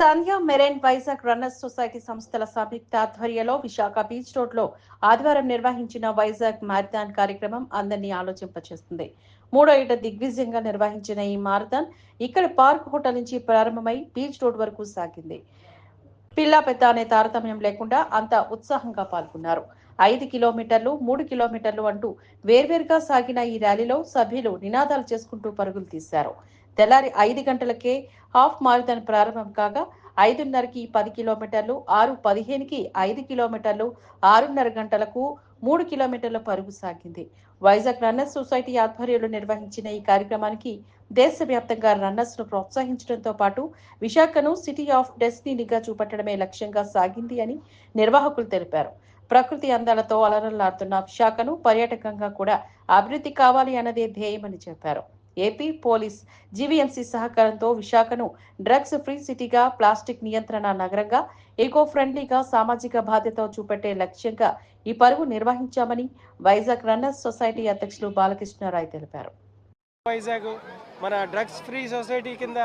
Sandhya marine Vizag runners society సంస్థల సంయుక్త ఆధ్వర్యంలో విశాఖ బీచ్ రోడ్లో ఆదివారం నిర్వహించిన వైజాగ్ మారథాన్ కార్యక్రమం అందరినీ ఆలోచింపచేస్తుంది. మూడో ఏట దిగ్విజయంగా నిర్వహించిన ఈ మారథాన్ ఇక్కడ పార్క్ హోటల్ నుంచి ప్రారంభమై బీచ్ రోడ్ వరకు సాగింది. పిల్ల పెద్ద అనే తారతమ్యం లేకుండా అంత ఉత్సాహంగా పాల్గొన్నారు. ఐదు కిలోమీటర్లు మూడు కిలోమీటర్లు అంటూ వేర్వేరుగా సాగిన ఈ ర్యాలీలో సభ్యులు నినాదాలు చేసుకుంటూ పరుగులు తీశారు. తెల్లారి ఐదు గంటలకే హాఫ్ మారథాన్ ప్రారంభం కాగా ఐదున్నరకి పది కిలోమీటర్లు ఆరు పదిహేనుకి ఐదు కిలోమీటర్లు ఆరున్నర గంటలకు మూడు కిలోమీటర్ల పరుగు సాగింది. వైజాగ్ రన్నర్స్ సొసైటీ ఆధ్వర్యంలో నిర్వహించిన ఈ కార్యక్రమానికి దేశవ్యాప్తంగా రన్నర్స్ను ప్రోత్సహించడంతో పాటు విశాఖను సిటీ ఆఫ్ డెస్టినీగా చూపట్టడమే లక్ష్యంగా సాగింది అని నిర్వాహకులు తెలిపారు. ప్రకృతి అందాలతో అలరలాడుతున్న విశాఖను పర్యాటకంగా కూడా అభివృద్ధి కావాలి అన్నదే ధ్యేయమని చెప్పారు. ఏపీ పోలీస్ జీవీఎంసీ సహకారంతో విశాఖను డ్రగ్స్ ఫ్రీ సిటీగా ప్లాస్టిక్ నియంత్రణ నగరంగా ఎకో ఫ్రెండ్లీగా సామాజిక బాధ్యత చూపెట్టే లక్ష్యంగా ఈ పరుగు నిర్వహించామని వైజాగ్ రన్నర్స్ సొసైటీ అధ్యక్షులు బాలకృష్ణారాయ్ తెలిపారు. వైజాగ్ మన డ్రగ్స్ ఫ్రీ సొసైటీ కింద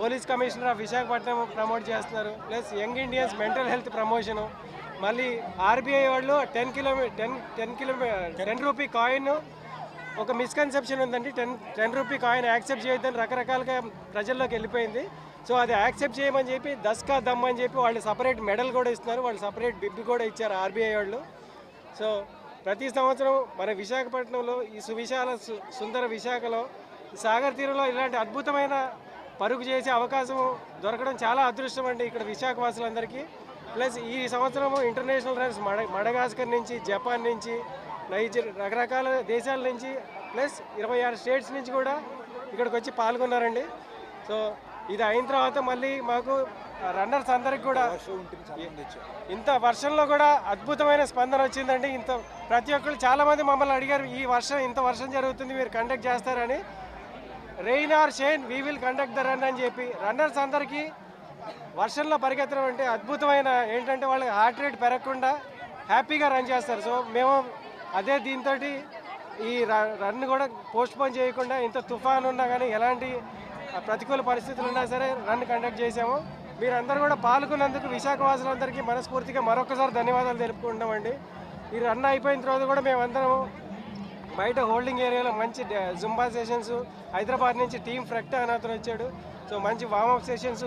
police commissioner of Visakhapatnam promote చేస్తున్నారు. Plus young Indians mental health promotion. మళ్ళీ ఆర్బీఐ వాళ్ళు ten kilometre ten ten kilometre ten rupee coin ఒక మిస్కన్సెప్షన్ ఉందండి. Ten ten rupee coin accept చేయొద్దని రకరకాలుగా ప్రజల్లోకి వెళ్ళిపోయింది. సో అది యాక్సెప్ట్ చేయమని చెప్పి దస్కా దమ్ అని చెప్పి వాళ్ళు సపరేట్ మెడల్ కూడా ఇస్తున్నారు. వాళ్ళు సపరేట్ బిబ్బి కూడా ఇచ్చారు ఆర్బీఐ వాళ్ళు. సో ప్రతి సంవత్సరం మన విశాఖపట్నంలో ఈ సువిశాల సు- సుందర విశాఖలో సాగర్ తీరంలో ఇలాంటి అద్భుతమైన పరుగు చేసే అవకాశం దొరకడం చాలా అదృష్టం అండి ఇక్కడ విశాఖవాసులందరికీ. ప్లస్ ఈ సంవత్సరం ఇంటర్నేషనల్ రన్స్ మడ మడగాస్కర్ నుంచి జపాన్ నుంచి నైజర్ రకరకాల దేశాల నుంచి ప్లస్ ఇరవై ఆరు స్టేట్స్ నుంచి కూడా ఇక్కడికి వచ్చి పాల్గొన్నారండి. సో ఇది అయిన తర్వాత మళ్ళీ మాకు రన్నర్స్ అందరికి కూడా ఇంత వర్షంలో కూడా అద్భుతమైన స్పందన వచ్చిందండి. ఇంత ప్రతి ఒక్కరు చాలా మంది మమ్మల్ని అడిగారు ఈ వర్షం ఇంత వర్షం జరుగుతుంది మీరు కండక్ట్ చేస్తారని. Rain or shine we will conduct the run అని చెప్పి రన్నర్స్ అందరికీ వర్షంలో పరిగెత్తడం అంటే అద్భుతమైన ఏంటంటే వాళ్ళకి హార్ట్ రేట్ పెరగకుండా హ్యాపీగా రన్ చేస్తారు. సో మేము అదే దీంతో ఈ రన్ కూడా పోస్ట్ పోన్ చేయకుండా ఇంత తుఫాన్ ఉన్నా కానీ ఎలాంటి ప్రతికూల పరిస్థితులు ఉన్నా సరే రన్ కండక్ట్ చేసాము మీరందరూ కూడా పాల్గొన్నందుకు విశాఖ వాసులందరికీ మనస్ఫూర్తిగా మరొకసారి ధన్యవాదాలు తెలుపుకుంటామండి ఈ రన్ అయిపోయిన తర్వాత కూడా మేమందరం బయట హోల్డింగ్ ఏరియాలో మంచి జుంబా సెషన్స్ హైదరాబాద్ నుంచి టీం ఫ్రెక్ట్ అని అతను వచ్చాడు. సో మంచి వామప్ సెషన్స్